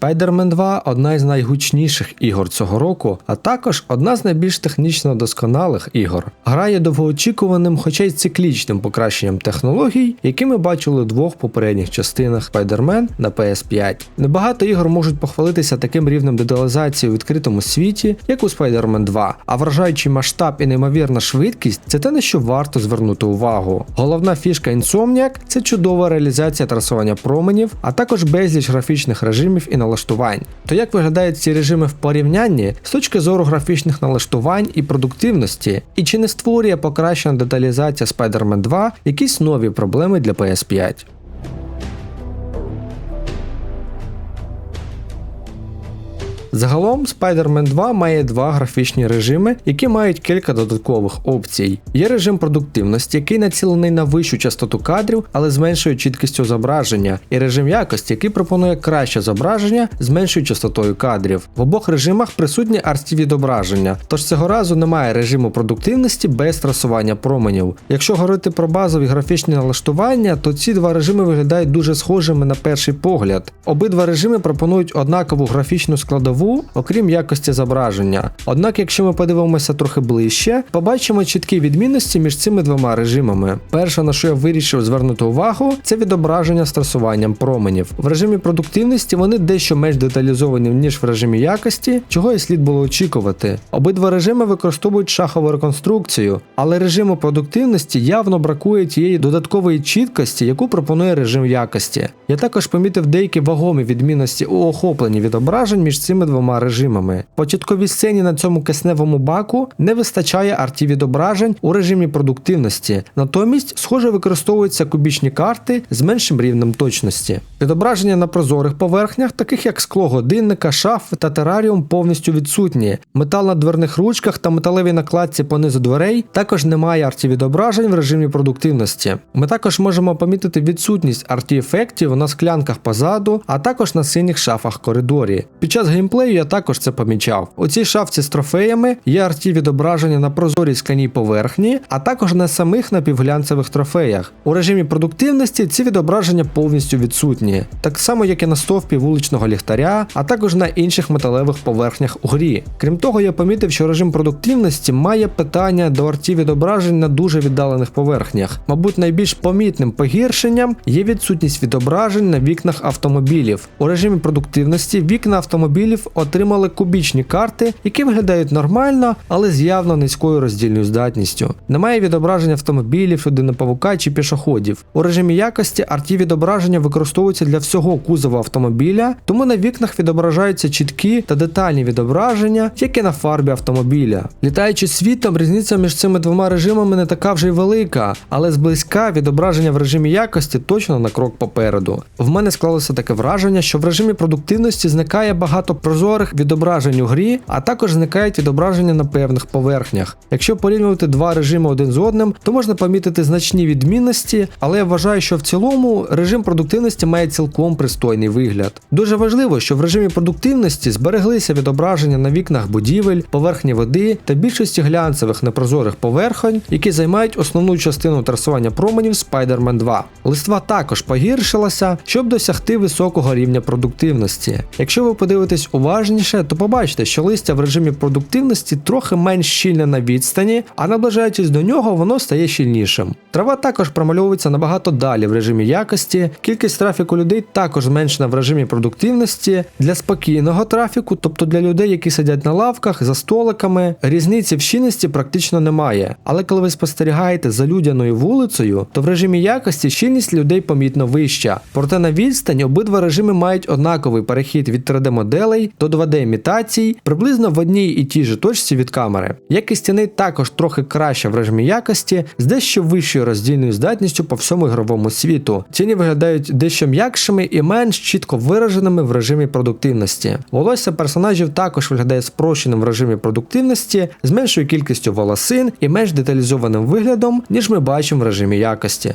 Spider-Man 2 одна із найгучніших ігор цього року, а також одна з найбільш технічно досконалих ігор. Гра є довгоочікуваним, хоча й циклічним покращенням технологій, які ми бачили у двох попередніх частинах Spider-Man на PS5. Небагато ігор можуть похвалитися таким рівнем деталізації у відкритому світі, як у Spider-Man 2, а вражаючий масштаб і неймовірна швидкість це те, на що варто звернути увагу. Головна фішка Insomniac – це чудова реалізація трасування променів, а також безліч графічних режимів і налаштувань. То як виглядають ці режими в порівнянні з точки зору графічних налаштувань і продуктивності, і чи не створює покращена деталізація Spider-Man 2 якісь нові проблеми для PS5? Загалом Spider-Man 2 має два графічні режими, які мають кілька додаткових опцій. Є режим продуктивності, який націлений на вищу частоту кадрів, але з меншою чіткістю зображення, і режим якості, який пропонує краще зображення з меншою частотою кадрів. В обох режимах присутнє RT відображення, тож цього разу немає режиму продуктивності без трасування променів. Якщо говорити про базові графічні налаштування, то ці два режими виглядають дуже схожими на перший погляд. Обидва режими пропонують однакову графічну складову, окрім якості зображення. Однак, якщо ми подивимося трохи ближче, побачимо чіткі відмінності між цими двома режимами. Перше, на що я вирішив звернути увагу, це відображення з трасуванням променів. В режимі продуктивності вони дещо менш деталізовані, ніж в режимі якості, чого і слід було очікувати. Обидва режими використовують шахову реконструкцію, але режиму продуктивності явно бракує тієї додаткової чіткості, яку пропонує режим якості. Я також помітив деякі вагомі відмінності у охопленні відображень між цими двома режимами. Початковій сцені на цьому кисневому баку не вистачає арті відображень у режимі продуктивності, натомість, схоже, використовуються кубічні карти з меншим рівнем точності. Відображення на прозорих поверхнях, таких як скло годинника, шафи та тераріум, повністю відсутні. Метал на дверних ручках та металевій накладці понизу дверей також немає арті відображень в режимі продуктивності. Ми також можемо помітити відсутність арті ефектів на склянках позаду, а також на синіх шафах коридорі. Під час геймплею я також це помічав. У цій шафці з трофеями є арті відображення на прозорій скляній поверхні, а також на самих напівглянцевих трофеях. У режимі продуктивності ці відображення повністю відсутні, так само як і на стовпі вуличного ліхтаря, а також на інших металевих поверхнях у грі. Крім того, я помітив, що режим продуктивності має питання до арті відображень на дуже віддалених поверхнях. Мабуть, найбільш помітним погіршенням є відсутність відображень на вікнах автомобілів. У режимі продуктивності вікна автомобілів отримали кубічні карти, які виглядають нормально, але з явно низькою роздільною здатністю. Немає відображення автомобілів, людини-павука чи пішоходів. У режимі якості арті відображення використовуються для всього кузова автомобіля, тому на вікнах відображаються чіткі та детальні відображення, як і на фарбі автомобіля. Літаючи світом, різниця між цими двома режимами не така вже й велика, але зблизька відображення в режимі якості точно на крок попереду. В мене склалося таке враження, що в режимі продуктивності зникає багато прозорих відображень у грі, а також зникають відображення на певних поверхнях. Якщо порівнювати два режими один з одним, то можна помітити значні відмінності, але я вважаю, що в цілому режим продуктивності має цілком пристойний вигляд. Дуже важливо, що в режимі продуктивності збереглися відображення на вікнах будівель, поверхні води та більшості глянцевих непрозорих поверхонь, які займають основну частину трасування променів Spider-Man 2. Листва також погіршилася, щоб досягти високого рівня продуктивності. Якщо ви подивитесь уважніше, то побачите, що листя в режимі продуктивності трохи менш щільне на відстані, а наближаючись до нього, воно стає щільнішим. Трава також промальовується набагато далі в режимі якості, кількість трафіку людей також зменшена в режимі продуктивності. Для спокійного трафіку, тобто для людей, які сидять на лавках, за столиками, різниці в щільності практично немає. Але коли ви спостерігаєте за людяною вулицею, то в режимі якості щільність людей помітно вища. Проте на відстані обидва режими мають однаковий перехід від 3D-моделей до 2D-імітацій приблизно в одній і тій же точці від камери. Якість стіни також трохи краща в режимі якості з дещо вищою роздільною здатністю по всьому ігровому світу. Тіні виглядають дещо м'якшими і менш чітко вираженими в режимі продуктивності. Волосся персонажів також виглядає спрощеним в режимі продуктивності з меншою кількістю волосин і менш деталізованим виглядом, ніж ми бачимо в режимі якості.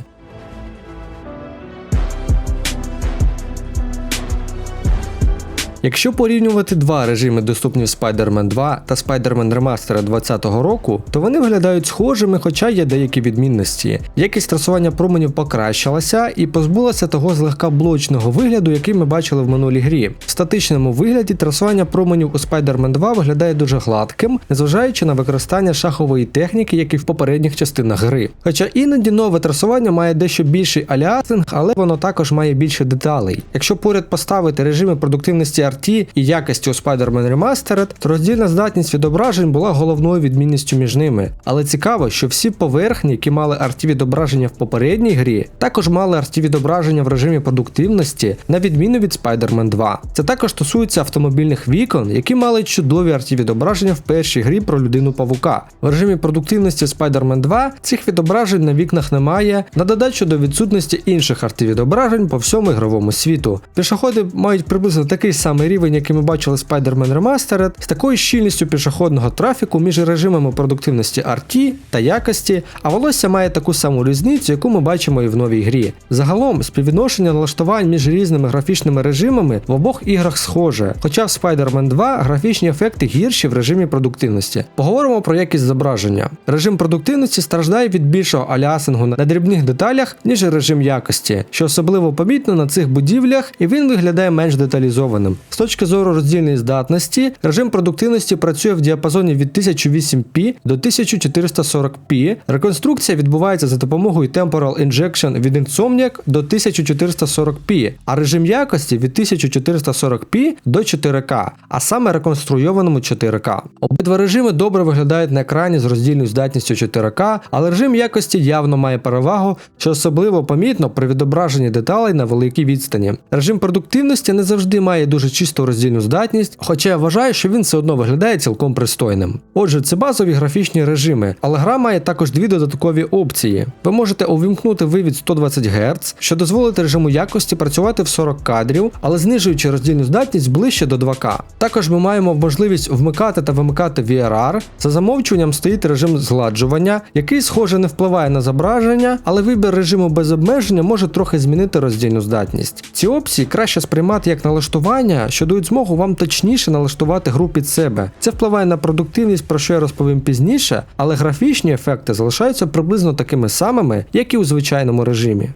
Якщо порівнювати два режими, доступні в Spider-Man 2 та Spider-Man Remastered 2020 року, то вони виглядають схожими, хоча є деякі відмінності. Якість трасування променів покращилася і позбулася того злегка блочного вигляду, який ми бачили в минулій грі. В статичному вигляді трасування променів у Spider-Man 2 виглядає дуже гладким, незважаючи на використання шахової техніки, як і в попередніх частинах гри. Хоча іноді нове трасування має дещо більший аліасинг, але воно також має більше деталей. Якщо поряд поставити режими продуктивності RT і якості у Spider-Man Remastered, то роздільна здатність відображень була головною відмінністю між ними. Але цікаво, що всі поверхні, які мали RT відображення в попередній грі, також мали RT відображення в режимі продуктивності, на відміну від Spider-Man 2. Це також стосується автомобільних вікон, які мали чудові RT відображення в першій грі про людину павука. В режимі продуктивності Spider-Man 2 цих відображень на вікнах немає, на додачу до відсутності інших RT відображень по всьому ігровому світу. Пішоходи мають приблизно такий самий рівень, який ми бачили Spider-Man Remastered, з такою щільністю пішохідного трафіку між режимами продуктивності RT та якості, а волосся має таку саму різницю, яку ми бачимо і в новій грі. Загалом, співвідношення налаштувань між різними графічними режимами в обох іграх схоже, хоча в Spider-Man 2 графічні ефекти гірші в режимі продуктивності. Поговоримо про якість зображення. Режим продуктивності страждає від більшого алясингу на дрібних деталях, ніж режим якості, що особливо помітно на цих будівлях, і він виглядає менш деталізованим. З точки зору роздільної здатності, режим продуктивності працює в діапазоні від 1008p до 1440p. Реконструкція відбувається за допомогою Temporal Injection від Insomniac до 1440p, а режим якості від 1440p до 4K, а саме реконструйованому 4К. Обидва режими добре виглядають на екрані з роздільною здатністю 4К, але режим якості явно має перевагу, що особливо помітно при відображенні деталей на великій відстані. Режим продуктивності не завжди має дуже чисту роздільну здатність, хоча я вважаю, що він все одно виглядає цілком пристойним. Отже, це базові графічні режими, але гра має також дві додаткові опції. Ви можете увімкнути вивід 120 Гц, що дозволить режиму якості працювати в 40 кадрів, але знижуючи роздільну здатність ближче до 2К. Також ми маємо можливість вмикати та вимикати VRR. За замовчуванням стоїть режим згладжування, який, схоже, не впливає на зображення, але вибір режиму без обмеження може трохи змінити роздільну здатність. Ці опції краще сприймати як налаштування, що дають змогу вам точніше налаштувати гру під себе. Це впливає на продуктивність, про що я розповім пізніше, але графічні ефекти залишаються приблизно такими самими, як і у звичайному режимі.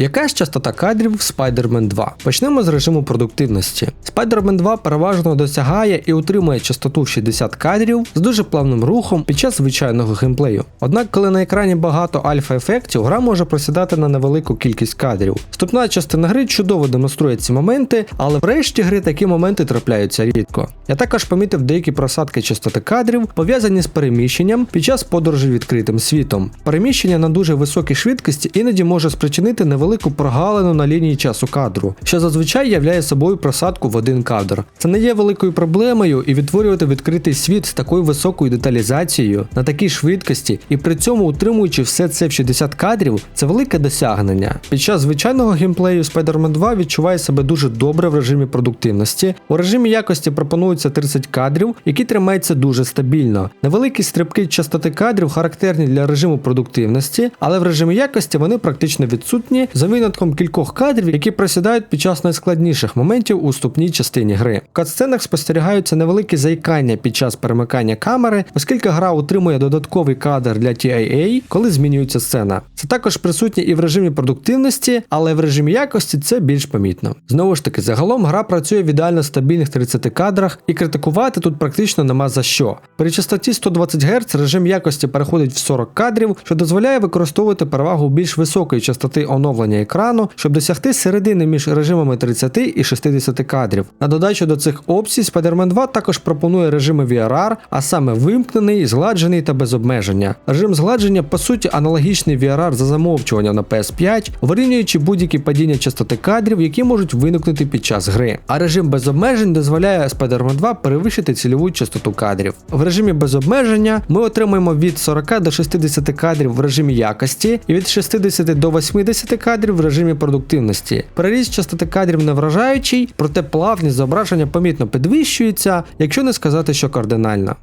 Яка ж частота кадрів в Spider-Man 2? Почнемо з режиму продуктивності. Spider-Man 2 переважно досягає і утримує частоту 60 кадрів з дуже плавним рухом під час звичайного геймплею. Однак, коли на екрані багато альфа-ефектів, гра може просідати на невелику кількість кадрів. Вступна частина гри чудово демонструє ці моменти, але в решті гри такі моменти трапляються рідко. Я також помітив деякі просадки частоти кадрів, пов'язані з переміщенням під час подорожі відкритим світом. Переміщення на дуже високій швидкості іноді може спричинити невелику прогалину на лінії часу кадру, що зазвичай являє собою просадку в один кадр. Це не є великою проблемою і відтворювати відкритий світ з такою високою деталізацією на такій швидкості і при цьому утримуючи все це в 60 кадрів, це велике досягнення. Під час звичайного геймплею Spider-Man 2 відчуває себе дуже добре в режимі продуктивності. У режимі якості пропонується 30 кадрів, які тримаються дуже стабільно. Невеликі стрибки частоти кадрів характерні для режиму продуктивності, але в режимі якості вони практично відсутні за винятком кількох кадрів, які просідають під час найскладніших моментів у ступній частині гри. В катсценах спостерігаються невеликі заїкання під час перемикання камери, оскільки гра утримує додатковий кадр для TIA, коли змінюється сцена. Це також присутнє і в режимі продуктивності, але в режимі якості це більш помітно. Знову ж таки, загалом гра працює в ідеально стабільних 30 кадрах, і критикувати тут практично нема за що. При частоті 120 Гц режим якості переходить в 40 кадрів, що дозволяє використовувати перевагу більш високої частоти оновлення екрану, щоб досягти середини між режимами 30 і 60 кадрів. На додачу до цих опцій Spider-Man 2 також пропонує режими VRR, а саме вимкнений, згладжений та без обмеження. Режим згладження по суті аналогічний VRR за замовчування на PS5, вирівнюючи будь-які падіння частоти кадрів, які можуть виникнути під час гри. А режим без обмежень дозволяє Spider-Man 2 перевищити цільову частоту кадрів. В режимі без обмеження ми отримуємо від 40 до 60 кадрів в режимі якості і від 60 до 80 кадрів в режимі продуктивності. Переріз частоти кадрів не вражаючий, проте плавність зображення помітно підвищується, якщо не сказати, що кардинально.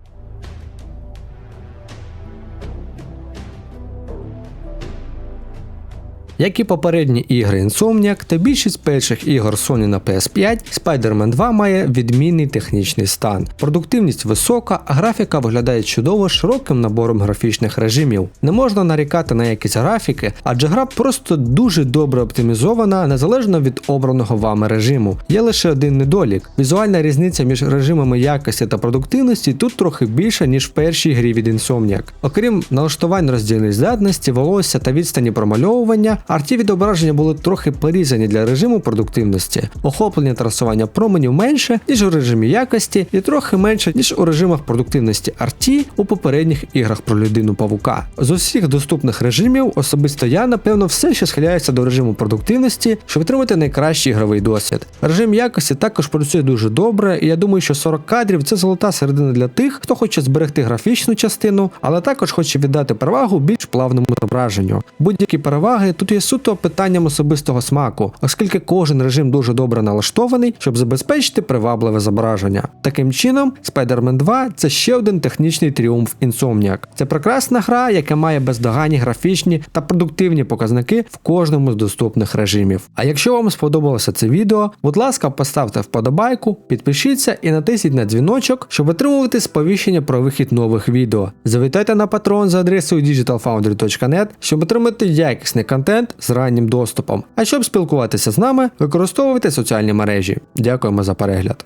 Як і попередні ігри Insomniac та більшість перших ігор Sony на PS5, Spider-Man 2 має відмінний технічний стан. Продуктивність висока, а графіка виглядає чудово широким набором графічних режимів. Не можна нарікати на якісь графіки, адже гра просто дуже добре оптимізована незалежно від обраного вами режиму. Є лише один недолік: візуальна різниця між режимами якості та продуктивності тут трохи більша, ніж в першій грі від Insomniac. Окрім налаштувань роздільної здатності, волосся та відстані промальовування, арті відображення були трохи порізані для режиму продуктивності. Охоплення трасування променів менше, ніж у режимі якості, і трохи менше, ніж у режимах продуктивності арті у попередніх іграх про людину павука. З усіх доступних режимів особисто я напевно все ще схиляюся до режиму продуктивності, щоб отримати найкращий ігровий досвід. Режим якості також працює дуже добре, і я думаю, що 40 кадрів це золота середина для тих, хто хоче зберегти графічну частину, але також хоче віддати перевагу більш плавному зображенню. Будь-які переваги тут є суто питанням особистого смаку, оскільки кожен режим дуже добре налаштований, щоб забезпечити привабливе зображення. Таким чином, Spider-Man 2 це ще один технічний тріумф Insomniac. Це прекрасна гра, яка має бездоганні графічні та продуктивні показники в кожному з доступних режимів. А якщо вам сподобалося це відео, будь ласка, поставте вподобайку, підпишіться і натисніть на дзвіночок, щоб отримувати сповіщення про вихід нових відео. Завітайте на Patreon за адресою digitalfoundry.net, щоб отримати якісний контент з раннім доступом. А щоб спілкуватися з нами, використовуйте соціальні мережі. Дякуємо за перегляд.